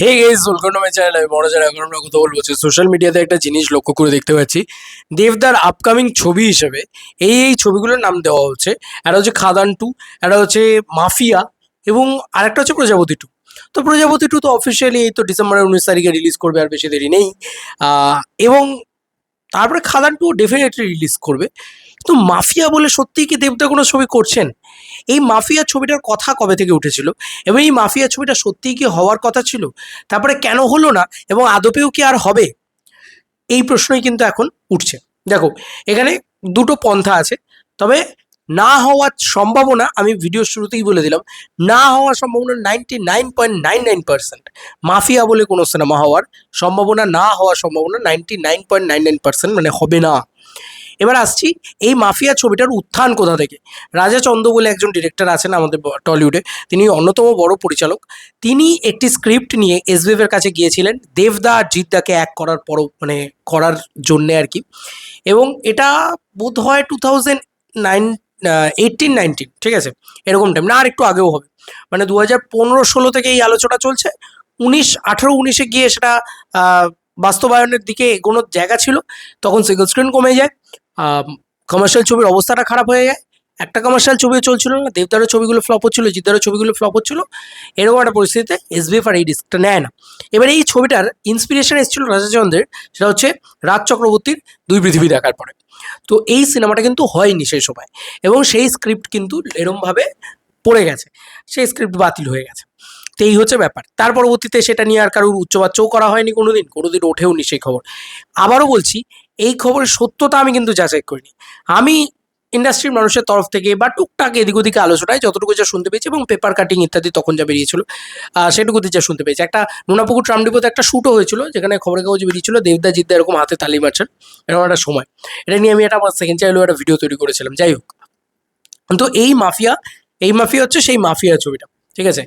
Hey guys welcome to my channel আমি বড় যারা এখন আমরা কথা বলব সোশ্যাল মিডিয়াতে একটা জিনিস লক্ষ্য করে দেখতে পাচ্ছি। দেবদার আপকামিং ছবি হিসেবে এই এই ছবিগুলোর নাম দেওয়া হচ্ছে। একটা হচ্ছে খাদান টু একটা হচ্ছে মাফিয়া এবং আরেকটা হচ্ছে প্রজাপতি টু তো প্রজাপতি টু তো অফিসিয়ালি এই তো ডিসেম্বরের উনিশ তারিখে রিলিজ করবে, আর বেশি দেরি নেই। এবং তারপরে খাদান টু ডেফিনেটলি রিলিজ করবে। তো মাফিয়া বলে সত্যিই কি দেবদা কোনো ছবি করছেন? এই মাফিয়া ছবিটার কথা কবে থেকে উঠেছিল? এবং এই মাফিয়া ছবিটা সত্যিই কি হওয়ার কথা ছিল? তারপরে কেন হলো না? এবং আদপেও কি আর হবে? এই প্রশ্নই কিন্তু এখন উঠছে। দেখো, এখানে দুটো পন্থা আছে। তবে না হওয়ার সম্ভাবনা আমি ভিডিও শুরুতেই বলে দিলাম। না হওয়ার সম্ভাবনা ninety nine point nine nine percent Mafia বলে কোনো সিনেমা হওয়ার সম্ভাবনা না হওয়ার সম্ভাবনা ninety nine point nine nine percent মানে হবে না। এবার আসছি এই মাফিয়া ছবিটার উত্থান কোথা থেকে? রাজা চন্দ বলে একজন ডিরেক্টর আছেন আমাদের টলিউডে তিনি অন্যতম বড় পরিচালক। তিনি একটি স্ক্রিপ্ট নিয়ে এসবিএফ এর কাছে গিয়েছিলেন, দেবদা আর জিদ্দাকে এক করার পর মানে করার জন্যে আর কি। এবং এটা বোধ হয় টু থাউজেন্ড নাইন নাইনটিন ঠিক আছে? এরকম টাইম না, আর একটু আগেও হবে। মানে দু হাজার পনেরো ষোলো থেকে এই আলোচনা চলছে। উনিশ, আঠেরো, উনিশে গিয়ে সেটা বাস্তবায়নের দিকে এগোনোর জায়গা ছিল। তখন সিঙ্গল স্ক্রিন কমে যায়। কমার্শিয়াল ছবির অবস্থাটা খারাপ হয়ে যায়। একটা কমার্শিয়াল ছবিও চলছিল না দেবদারের ছবিগুলো ফ্লপ হচ্ছিল জিদ্দারের ছবিগুলো ফ্লপ হচ্ছিল। এরকম একটা পরিস্থিতিতে এসবিএফ আর এই ডিস্কটা নেয় না। এবার এই ছবিটার ইন্সপিরেশন এসেছিল রাজাচন্দ্রের, সেটা হচ্ছে রাজ চক্রবর্তীর দুই পৃথিবী দেখার পরে। তো এই সিনেমাটা কিন্তু হয়নি সেই সময়, এবং সেই স্ক্রিপ্ট কিন্তু এরমভাবে পড়ে গেছে, সেই স্ক্রিপ্ট বাতিল হয়ে গেছে। তো এই হচ্ছে ব্যাপার। তার পরবর্তীতে সেটা নিয়ে আর কারোর উচ্চবাচ্যও করা হয়নি কোনোদিন কোনোদিন ওঠেও নি সেই খবর। আবারও বলছি এই খবরের সত্যতা আমি কিন্তু যাচাই করিনি। আমি ইন্ডাস্ট্রির মানুষের তরফ থেকে বা টুকটাক এদিক ওদিকে আলোচনায় যতটুকু যা শুনতে পেয়েছি এবং পেপার কাটিং ইত্যাদি তখন যা বেরিয়েছিল সেটুকুতে যা শুনতে পেয়েছি। একটা নুনাপুকুর ট্রামডিপোতে একটা শ্যুটও হয়েছিল, যেখানে খবরের কাগজ বেরিয়েছিল, দেবদা জিদ্দা এরকম হাতে তালি মারছেন। এরকম একটা সময়। এটা নিয়ে আমি একটা আমার সেকেন্ড চাইলেও একটা ভিডিও তৈরি করেছিলাম। যাই হোক, তো এই মাফিয়া এই মাফিয়া হচ্ছে সেই মাফিয়া ছবিটা, ঠিক আছে?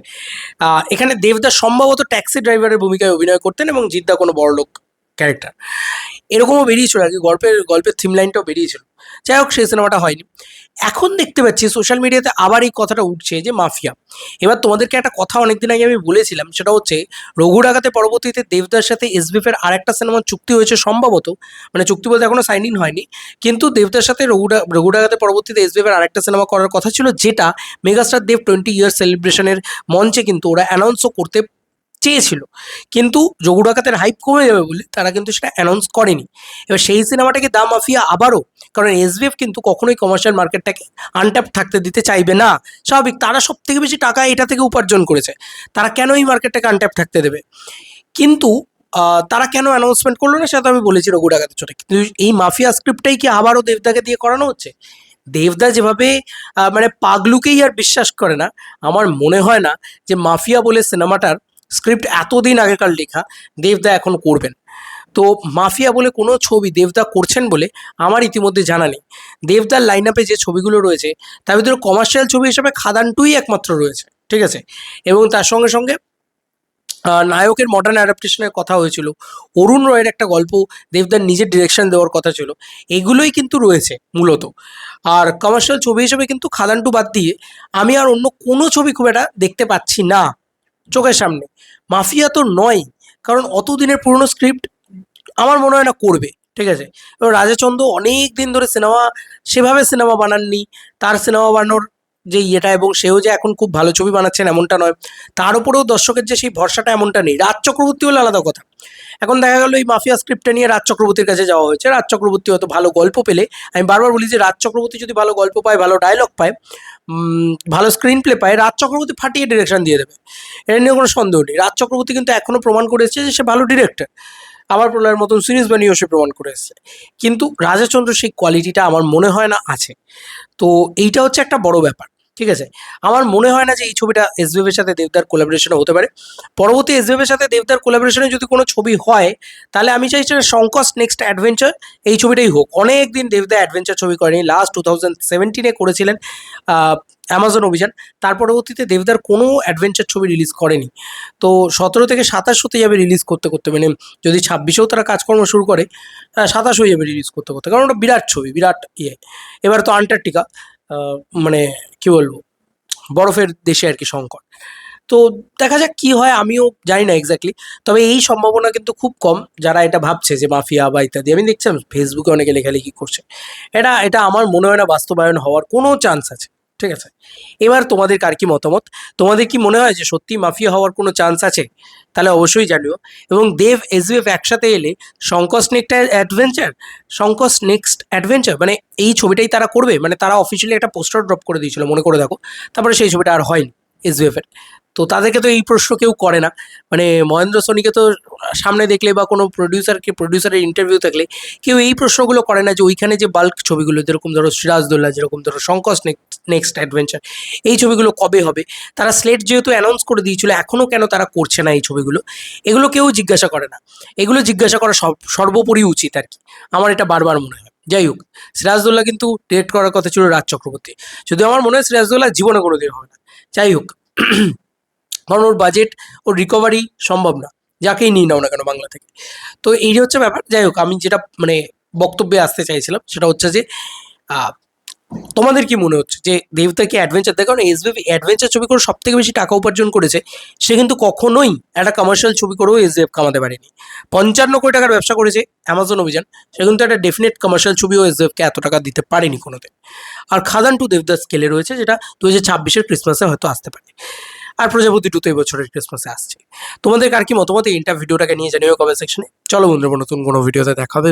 এখানে দেবদা সম্ভবত ট্যাক্সি ড্রাইভারের ভূমিকায় অভিনয় করতেন এবং জিদ্দা কোনো বড়লোক ক্যারেক্টার এরকমও বেরিয়েছিল আর কি, গল্পের গল্পের থিম লাইনটাও বেরিয়েছিল। যাই হোক, সেই সিনেমাটা হয়নি। এখন দেখতে পাচ্ছি সোশ্যাল মিডিয়াতে আবার এই কথাটা উঠছে যে মাফিয়া। এবার তোমাদেরকে একটা কথা অনেকদিন আগে আমি বলেছিলাম, সেটা হচ্ছে রঘু ডাকাতে পরবর্তীতে দেবদার সাথে এসবিএফ এর আরেকটা সিনেমার চুক্তি হয়েছে সম্ভবত। মানে চুক্তি বলতে এখনও সাইন ইন হয়নি। কিন্তু দেবদার সাথে রঘু ডা- রঘু ডাকাতে পরবর্তীতে এসবিএফ এর আরেকটা সিনেমা করার কথা ছিল, যেটা মেগাস্টার দেব টোয়েন্টি ইয়ার সেলিব্রেশনের মঞ্চে কিন্তু ওরা অ্যানাউন্সও করতে চেয়েছিল। কিন্তু রঘু ডাকাতের হাইপ কমে যাবে বলে তারা কিন্তু সেটা অ্যানাউন্স করেনি। এবার সেই সিনেমাটাকে দাম মাফিয়া আবারও, কারণ এসবিএফ কিন্তু কখনোই কমার্শিয়াল মার্কেটটাকে আনট্যাপ থাকতে দিতে চাইবে না। স্বাভাবিক, তারা সব থেকে বেশি টাকা এটা থেকে উপার্জন করেছে। তারা কেন এই মার্কেটটাকে আনট্যাপ থাকতে দেবে? কিন্তু তারা কেন অ্যানাউন্সমেন্ট করল না সেটা আমি বলেছি রঘু ডাকাতের ছোটে কিন্তু এই মাফিয়া স্ক্রিপ্টটাই কি আবারও দেবদাকে দিয়ে করানো হচ্ছে? দেবদা যেভাবে মানে পাগলুকেই আর বিশ্বাস করে না, আমার মনে হয় না যে মাফিয়া বলে সিনেমাটার স্ক্রিপ্ট এতদিন আগেকার লেখা, দেবদা এখন করবেন। তো মাফিয়া বলে কোনো ছবি দেবদা করছেন বলে আমার ইতিমধ্যে জানা নেই। দেবদার লাইন আপে যে ছবিগুলো রয়েছে, তার ভিতরে কমার্শিয়াল ছবি হিসেবে খাদান টুই একমাত্র রয়েছে, ঠিক আছে? এবং তার সঙ্গে সঙ্গে নায়কের মডার্ন অ্যাডাপ্টেশনের কথা হয়েছিল। অরুণ রয়ের একটা গল্প দেবদার নিজের ডিরেকশন দেওয়ার কথা ছিল। এগুলোই কিন্তু রয়েছে মূলত। আর কমার্শিয়াল ছবি হিসেবে কিন্তু খাদান টু বাদ দিয়ে, আমি আর অন্য কোনো ছবি খুব একটা দেখতে পাচ্ছি না, চোখের সামনে। মাফিয়া তো নয়, কারণ অত দিনের পুরনো স্ক্রিপ্ট আমার মনে হয় না করবে, ঠিক আছে? এবং রাজাচন্দ্র অনেক দিন ধরে সিনেমা সেভাবে সিনেমা বানাননি, তার সিনেমা বানানোর যে ইয়েটা এবং সেও যে এখন খুব ভালো ছবি বানাচ্ছেন এমনটা নয়। তার উপরেও দর্শকের যে সেই ভরসাটা এমনটা নেই। রাজ চক্রবর্তী হলে আলাদা কথা। এখন দেখা গেল এই মাফিয়া স্ক্রিপ্টটা নিয়ে রাজ চক্রবর্তীর কাছে যাওয়া হয়েছে। রাজ চক্রবর্তী হয়তো ভালো গল্প পেলে। আমি বারবার বলি যে রাজ চক্রবর্তী যদি ভালো গল্প পায়, ভালো ডায়লগ পায় ভালো স্ক্রিন প্লে পায়, রাজ চক্রবর্তী ফাটিয়ে ডিরেকশন দিয়ে দেবে। এটা নিয়ে কোনো সন্দেহ নেই। রাজ চক্রবর্তী কিন্তু এখনও প্রমাণ করে এসেছে যে সে ভালো ডিরেক্টর আবার প্রলয়ের মতন সিরিজ বানিয়েও সে প্রমাণ করে এসেছে। কিন্তু রাজাচন্দ্র সেই কোয়ালিটিটা আমার মনে হয় না আছে। তো এইটা হচ্ছে একটা বড় ব্যাপার। ঠিক আছে? আমার মনে হয় না যে এই ছবিটা এসবিএফের সাথে দেবদার কোলাবোরেশনে হতে পারে। পরবর্তী এসবিএফের সাথে দেবদার কোলাবোরেশনে যদি কোনো ছবি হয়, তাহলে আমি চাই সেটা শঙ্কস নেক্সট অ্যাডভেঞ্চার এই ছবিটাই হোক। অনেক দিন দেবদা অ্যাডভেঞ্চার ছবি করেনি। লাস্ট টু থাউজেন্ড সেভেন্টিনে করেছিলেন অ্যামাজন অভিযান তার পরবর্তীতে দেবদার কোনো অ্যাডভেঞ্চার ছবি রিলিজ করেনি। তো সতেরো থেকে সাতাশ হতে যাবে রিলিজ করতে করতে মানে যদি ছাব্বিশেও তারা কাজকর্ম শুরু করে সাতাশ হয়ে যাবে রিলিজ করতে করতে। কারণ ওটা বিরাট ছবি, বিরাট ইয়ে। এবার তো আন্টার্কটিকা মানে কি বলব, বরফের দেশে আর কি সংকট। তো দেখা যাক কি হয়, আমিও জানি না এক্স্যাক্টলি তবে এই সম্ভাবনা কিন্তু খুব কম, যারা এটা ভাবছে যে মাফিয়া বা ইত্যাদি। আমি দেখছিলাম ফেসবুকে অনেকে লেখালেখি করছে। এটা এটা আমার মনে হয় না বাস্তবায়ন হওয়ার কোনো চান্স আছে। ঠিক আছে? এবার তোমাদের কার কি মতামত? তোমাদের কি মনে হয় যে সত্যি মাফিয়া হওয়ার কোনো চান্স আছে? তাহলে অবশ্যই জানিও। এবং দেব এসবিএফ একসাথে এলে শঙ্কস নেক্সট অ্যাডভেঞ্চার শঙ্কস নেক্সট অ্যাডভেঞ্চার মানে এই ছবিটাই তারা করবে? মানে তারা অফিসিয়ালি একটা পোস্টার ড্রপ করে দিয়েছিল, মনে করে দেখো। তারপরে সেই ছবিটা আর হয়নি এসবিএফ এর। তো তাদেরকে তো এই প্রশ্ন কেউ করে না। মানে মহেন্দ্র সোনিকে তো সামনে দেখলে বা কোনো প্রডিউসারকে প্রডিউসারের ইন্টারভিউ থাকলে কেউ এই প্রশ্নগুলো করে না যে ওইখানে যে বাল্ক ছবিগুলো, যেরকম ধরো সিরাজদৌল্লা যেরকম ধরো শঙ্কস নেক্সট অ্যাডভেঞ্চার। এই ছবিগুলো কবে হবে? তারা স্লেট যেহেতু অ্যানাউন্স করে দিয়েছিল এখনও কেন তারা করছে না এই ছবিগুলো? এগুলো কেউ জিজ্ঞাসা করে না। এগুলো জিজ্ঞাসা করা সর্বোপরি উচিত আর কি। আমার এটা বারবার মনে হয়। যাই হোক, সিরাজদৌল্লা কিন্তু ডিরেক্ট করার কথা ছিল রাজ চক্রবর্তী। যদিও আমার মনে হয় সিরাজদৌল্লা জীবনে কোনো দিন হবে না। যাই হোক, কারণ ওর বাজেট ওর রিকভারি সম্ভব না। যাকেই নিয়ে নাও না কেন বাংলা থেকে। তো এই হচ্ছে ব্যাপার। যাই হোক, আমি যেটা মানে বক্তব্যে আসতে চাইছিলাম, সেটা হচ্ছে যে তোমাদের কি মনে হচ্ছে যে দেবতা কি অ্যাডভেঞ্চার দেখো না এসবিএফ অ্যাডভেঞ্চার ছবি করে সব থেকে বেশি টাকা উপার্জন করেছে, সে কিন্তু কখনোই একটা কমার্শিয়াল ছবি করেও এসবিএফ কামাতে পারেনি। পঞ্চান্ন কোটি টাকার ব্যবসা করেছে অ্যামাজন অভিযান, সে কিন্তু একটা ডেফিনেট কমার্শিয়াল ছবিও এসবিএফকে এত টাকা দিতে পারেনি কোনোদিন। আর খাদান টু দেবদাস স্কেলে রয়েছে, যেটা দু হাজার ছাব্বিশের ক্রিসমাসে হয়তো আসতে পারে। আর প্রজাপতি টু তো এই বছরের ক্রিসমাসে আসছে। তোমাদের কার কি মতামত? এই ইন্টার ভিডিওটাকে নিয়ে জানিও কমেন্ট সেকশনে চলো বন্ধুরা, নতুন কোনো ভিডিওতে দেখা হবে।